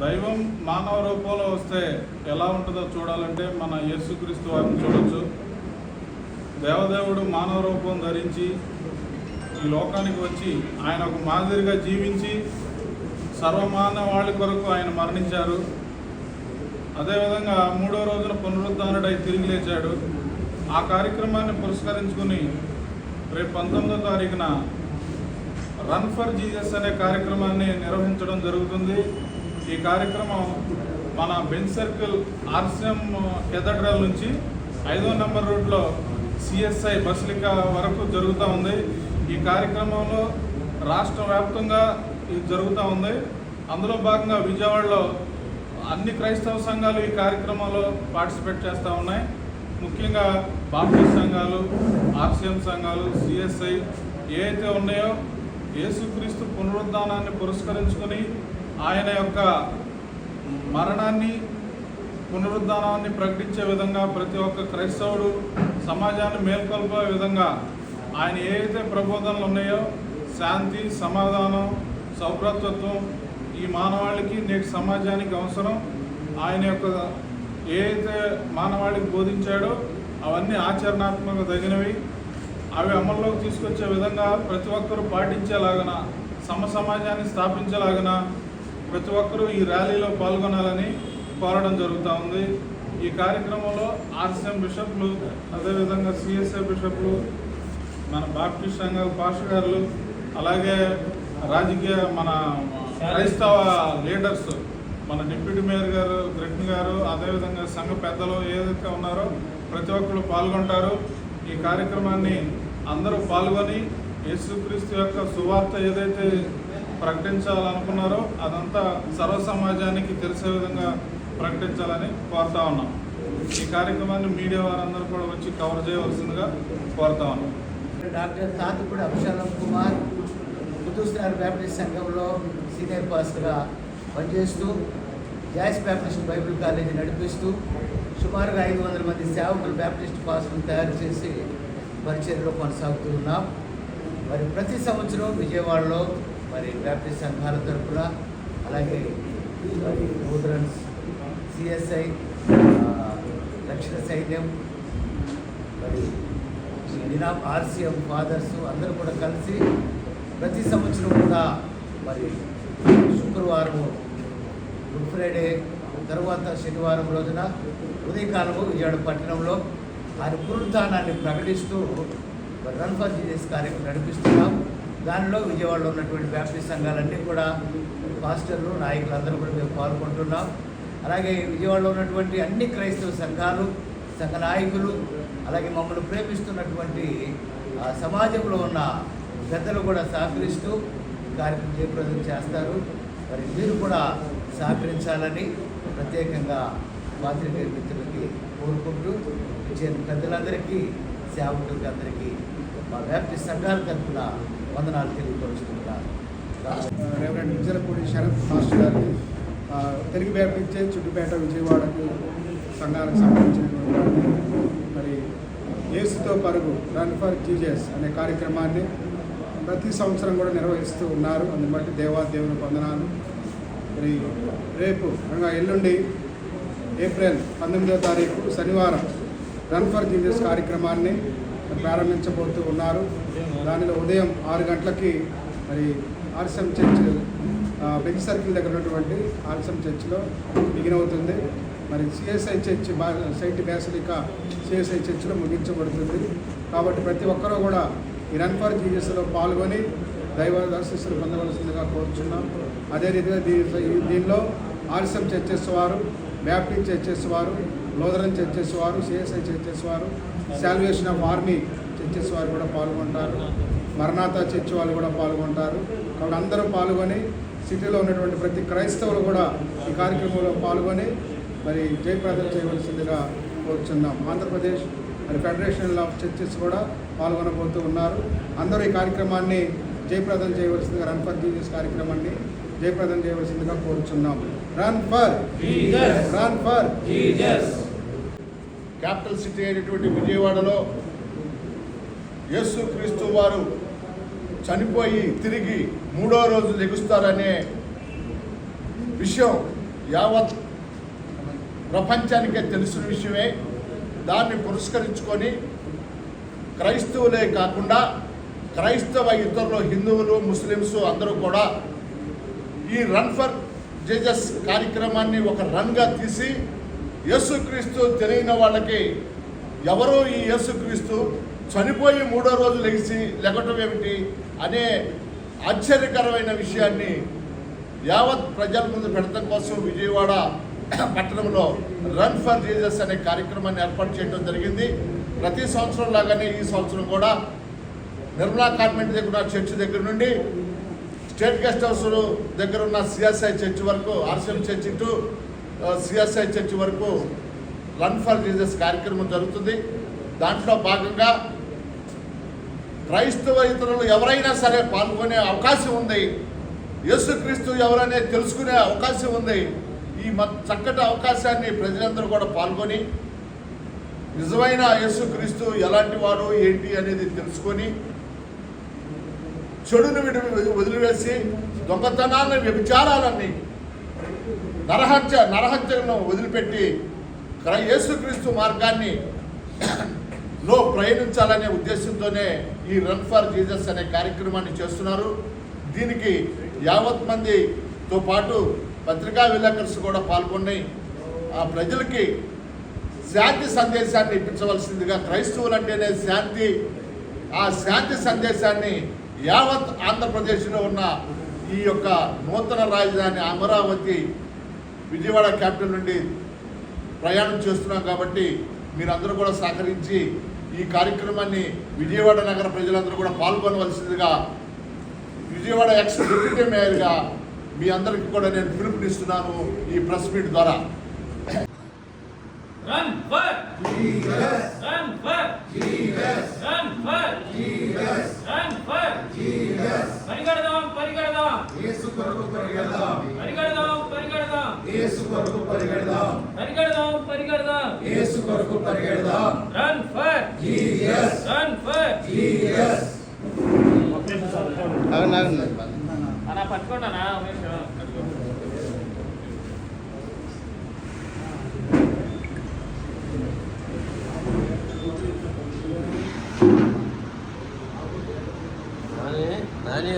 దైవం మానవ రూపంలో వస్తే ఎలా ఉంటుందో చూడాలంటే మన యేసుక్రీస్తు వారిని చూడొచ్చు. దేవదేవుడు మానవ రూపం ధరించి ఈ లోకానికి వచ్చి ఆయన ఒక మాదిరిగా జీవించి సర్వమానవాళి కొరకు ఆయన మరణించారు. అదేవిధంగా మూడో రోజున పునరుద్ధానుడై తిరిగి లేచాడు. ఆ కార్యక్రమాన్ని పురస్కరించుకుని రేపు పంతొమ్మిదో తారీఖున రన్ ఫర్ జీసస్ అనే కార్యక్రమాన్ని నిర్వహించడం జరుగుతుంది. ఈ కార్యక్రమం మన బెంచ్ సర్కిల్ ఆర్సిఎం కేథడ్రల్ నుంచి ఐదో నెంబర్ రోడ్లో సిఎస్ఐ బస్లిక వరకు జరుగుతూ ఉంది. ఈ కార్యక్రమంలో రాష్ట్ర వ్యాప్తంగా ఇది జరుగుతూ ఉంది. అందులో భాగంగా విజయవాడలో అన్ని క్రైస్తవ సంఘాలు ఈ కార్యక్రమంలో పార్టిసిపేట్ చేస్తూ ఉన్నాయి. ముఖ్యంగా బాప్టిస్ట్ సంఘాలు ఆర్సిఎం సంఘాలు సిఎస్ఐ ఏ అయితే ఉన్నాయో యేసుక్రీస్తు పునరుద్ధానాన్ని పురస్కరించుకొని ఆయన యొక్క మరణాన్ని పునరుద్ధానాన్ని ప్రకటించే విధంగా ప్రతి ఒక్క క్రైస్తవుడు సమాజాన్ని మేల్కొల్పే విధంగా ఆయన ఏదైతే ప్రబోధనలు ఉన్నాయో శాంతి సమాధానం సౌభ్రతత్వం ఈ మానవాళికి నేటి సమాజానికి అవసరం. ఆయన యొక్క ఏదైతే మానవాళికి బోధించాడో అవన్నీ ఆచరణాత్మక తగినవి. అవి అమల్లోకి తీసుకొచ్చే విధంగా ప్రతి ఒక్కరూ పాటించేలాగన సమ సమాజాన్ని స్థాపించేలాగన ప్రతి ఒక్కరూ ఈ ర్యాలీలో పాల్గొనాలని కోరడం జరుగుతూ ఉంది. ఈ కార్యక్రమంలో ఆర్సిఎం బిషప్లు అదేవిధంగా సిఎస్ఏ బిషప్లు మన బాప్టిస్ట్ సంఘ పాస్టర్ అలాగే రాజకీయ మన క్రైస్తవ లీడర్స్ మన డిప్యూటీ మేయర్ గారు గ్రెట్న్ గారు అదేవిధంగా సంఘ పెద్దలు ఏదైతే ఉన్నారో ప్రతి ఒక్కరు పాల్గొంటారు. ఈ కార్యక్రమాన్ని అందరూ పాల్గొని యేసుక్రీస్తు యొక్క సువార్త ఏదైతే ప్రకటించాలనుకున్నారో అదంతా సర్వ సమాజానికి తెలిసే విధంగా ప్రకటించాలని కోరుతా ఉన్నాం. ఈ కార్యక్రమాన్ని మీడియా వారందరూ కూడా వచ్చి కవర్ చేయవలసిందిగా కోరుతా ఉన్నాం. డాక్టర్ తాతపూడి అభిషాలం కుమార్ కుతుస్నార్ బ్యాప్టిస్ట్ సంఘంలో సీనియర్ పాస్టర్గా పనిచేస్తూ జాయిస్ బ్యాప్టిస్ట్ బైబిల్ కాలేజీ నడిపిస్తూ సుమారుగా ఐదు వందల మంది సేవకులు బ్యాప్టిస్ట్ పాస్టర్ను తయారు చేసి పరిచయంలో కొనసాగుతూ ఉన్నాం. మరి ప్రతి సంవత్సరం విజయవాడలో మరి బ్యాప్టిస్ట్ సంఘాల తరఫున అలాగే మరి లూథరన్స్ సిఎస్ఐ దక్షిణ సైన్యం మరి నినాం ఆర్సీఎం ఫాదర్స్ అందరూ కూడా కలిసి ప్రతి సంవత్సరం కూడా మరి శుక్రవారం గుడ్ ఫ్రైడే తర్వాత శనివారం రోజున ఉదయకాలము విజయవాడ పట్టణంలో ఆయన పునరుద్ధానాన్ని ప్రకటిస్తూ రన్ ఫర్ జీసస్ కార్యక్రమం నడిపిస్తున్నాం. దానిలో విజయవాడలో ఉన్నటువంటి బ్యాప్టిస్ట్ సంఘాలన్నీ కూడా పాస్టర్లు నాయకులు అందరూ కూడా మేము పాల్గొంటున్నాం. అలాగే విజయవాడలో ఉన్నటువంటి అన్ని క్రైస్తవ సంఘాలు సంఘ నాయకులు అలాగే మమ్మల్ని ప్రేమిస్తున్నటువంటి ఆ, సమాజంలో ఉన్న పెద్దలు కూడా సహకరిస్తూ కార్యక్రమం జయప్రదం చేస్తారు. మరి మీరు కూడా సహకరించాలని ప్రత్యేకంగా పాత్రికేయ మిత్రులకి కోరుకుంటూ ఇచ్చే పెద్దలందరికీ సేవకులకి అందరికీ మా వ్యాప్తి సంఘాల తరఫున వందనాలు తెలియపరుచుకుంటున్నాను రెవరెండ్ విజయపూడి శరత్ మాస్టర్ గారిని తిరిగి తెలుగు వ్యాపించే చుట్టుపేట విజయవాడకు సంఘానికి సంబంధించినటువంటి మరి ఏసుతో పరుగు రన్ ఫర్ జీజస్ అనే కార్యక్రమాన్ని ప్రతి సంవత్సరం కూడా నిర్వహిస్తూ ఉన్నారు. అందుని బట్టి దేవాదేవుని వందనాలు. మరి రేపు అనగా ఎల్లుండి ఏప్రిల్ పంతొమ్మిదో తారీఖు శనివారం రన్ ఫర్ జీజస్ కార్యక్రమాన్ని ప్రారంభించబోతూ ఉన్నారు. దానిలో ఉదయం ఆరు గంటలకి మరి ఆర్సెం చర్చ్ ఆ, బెంచ్ సర్కిల్ దగ్గర ఉన్నటువంటి ఆర్సెం చర్చ్లో బిగినవుతుంది మరి సిఎస్ఐ చర్చ్ బా సైట్ బ్యాసిలిక సిఎస్ఐ చర్చ్లో ముగించబడుతుంది. కాబట్టి ప్రతి ఒక్కరూ కూడా ఈ రన్ ఫర్ జీజస్లో పాల్గొని దైవ దర్శిస్తులు పొందవలసిందిగా కోరుచున్నాం. అదే రీతిగా దీ దీనిలో ఆర్సెం చర్చెస్ వారు బ్యాప్టిస్ట్ చర్చెస్ వారు లోదరన్ చర్చెస్ వారు సిఎస్ఐ చర్చెస్ వారు శాల్వేషన్ ఆఫ్ ఆర్మీ చర్చెస్ వారు కూడా పాల్గొంటారు. మరణాత చర్చ్ వాళ్ళు కూడా పాల్గొంటారు. కాబట్టి అందరూ పాల్గొని సిటీలో ఉన్నటువంటి ప్రతి క్రైస్తవులు కూడా ఈ కార్యక్రమంలో పాల్గొని మరి జయప్రదం చేయవలసిందిగా కోరుచున్నాం. ఆంధ్రప్రదేశ్ మరి ఫెడరేషన్ ఆఫ్ చర్చెస్ కూడా పాల్గొనబోతూ ఉన్నారు. అందరూ ఈ కార్యక్రమాన్ని జయప్రదం చేయవలసిందిగా రన్ ఫర్ జీజస్ కార్యక్రమాన్ని జయప్రదం చేయవలసిందిగా కోరుచున్నాం. Run for run for capital city అయినటువంటి విజయవాడలో యేసు క్రీస్తు వారు చనిపోయి తిరిగి మూడో రోజు లెగుస్తారనే విషయం యావత్ ప్రపంచానికే తెలిసిన విషయమే. దాన్ని పురస్కరించుకొని క్రైస్తవులే కాకుండా క్రైస్తవ ఇతరులు హిందువులు ముస్లిమ్స్ అందరూ కూడా ఈ రన్ ఫర్ జేజస్ కార్యక్రమాన్ని ఒక రన్గా తీసి యేసుక్రీస్తు తెలియని వాళ్ళకి ఎవరు ఈ యేసుక్రీస్తు చనిపోయి మూడో రోజు లెగిసి లెగటం ఏమిటి అనే ఆశ్చర్యకరమైన విషయాన్ని యావత్ ప్రజల ముందు పెడతం కోసం విజయవాడ పట్టణంలో రన్ ఫర్ జీజస్ అనే కార్యక్రమాన్ని ఏర్పాటు చేయడం జరిగింది. ప్రతి సంవత్సరం లాగానే ఈ సంవత్సరం కూడా నిర్మలా కాన్వెంట్ దగ్గర ఉన్న చర్చ్ దగ్గర నుండి స్టేట్ గెస్ట్ హౌస్ దగ్గర ఉన్న సిఎస్ఐ చర్చ్ వరకు ఆర్సిఎం చర్చ్ ఇటు సిఎస్ఐ చర్చ్ వరకు రన్ ఫర్ జీజస్ కార్యక్రమం జరుగుతుంది. దాంట్లో భాగంగా క్రైస్తవ ఇతరులు ఎవరైనా సరే పాల్గొనే అవకాశం ఉంది. యేసుక్రీస్తు ఎవరనే తెలుసుకునే అవకాశం ఉంది. ఈ మ చక్కటి అవకాశాన్ని ప్రజలందరూ కూడా పాల్గొని నిజమైన యేసుక్రీస్తు ఎలాంటి వారు ఏంటి అనేది తెలుసుకొని చెడును విడి వదిలివేసి దొంగతనాలని వ్యభిచారాలన్నీ నరహత్య నరహత్యను వదిలిపెట్టి యేసుక్రీస్తు మార్గాన్ని లో ప్రయాణించాలనే ఉద్దేశంతోనే ఈ రన్ ఫర్ జీజస్ అనే కార్యక్రమాన్ని చేస్తున్నారు. దీనికి యావత్ మందితో పాటు పత్రికా విలేకర్స్ కూడా పాల్గొని ఆ ప్రజలకి శాంతి సందేశాన్ని ఇప్పించవలసిందిగా క్రైస్తవులు అంటేనే శాంతి ఆ శాంతి సందేశాన్ని యావత్ ఆంధ్రప్రదేశ్లో ఉన్న ఈ యొక్క నూతన రాజధాని అమరావతి విజయవాడ క్యాపిటల్ నుండి ప్రయాణం చేస్తున్నాం కాబట్టి మీరందరూ కూడా సహకరించి ఈ కార్యక్రమాన్ని విజయవాడ నగర ప్రజలందరూ కూడా పాల్గొనవలసిందిగా విజయవాడ ఎక్స్ డిప్యూటీ మేయర్గా మీ అందరికీ కూడా నేను పిలుపునిస్తున్నాను ఈ ప్రెస్ మీట్ ద్వారా Run for Jesus. Run కొరకు పరిగెడదాం పరిగెడదాం పరిగెడదాం యేసు కొరకు పరిగెడదాం Run for Jesus Run for Jesus అలా పట్టుకోండి అన్న ఒక నిమిషం. నాని నాని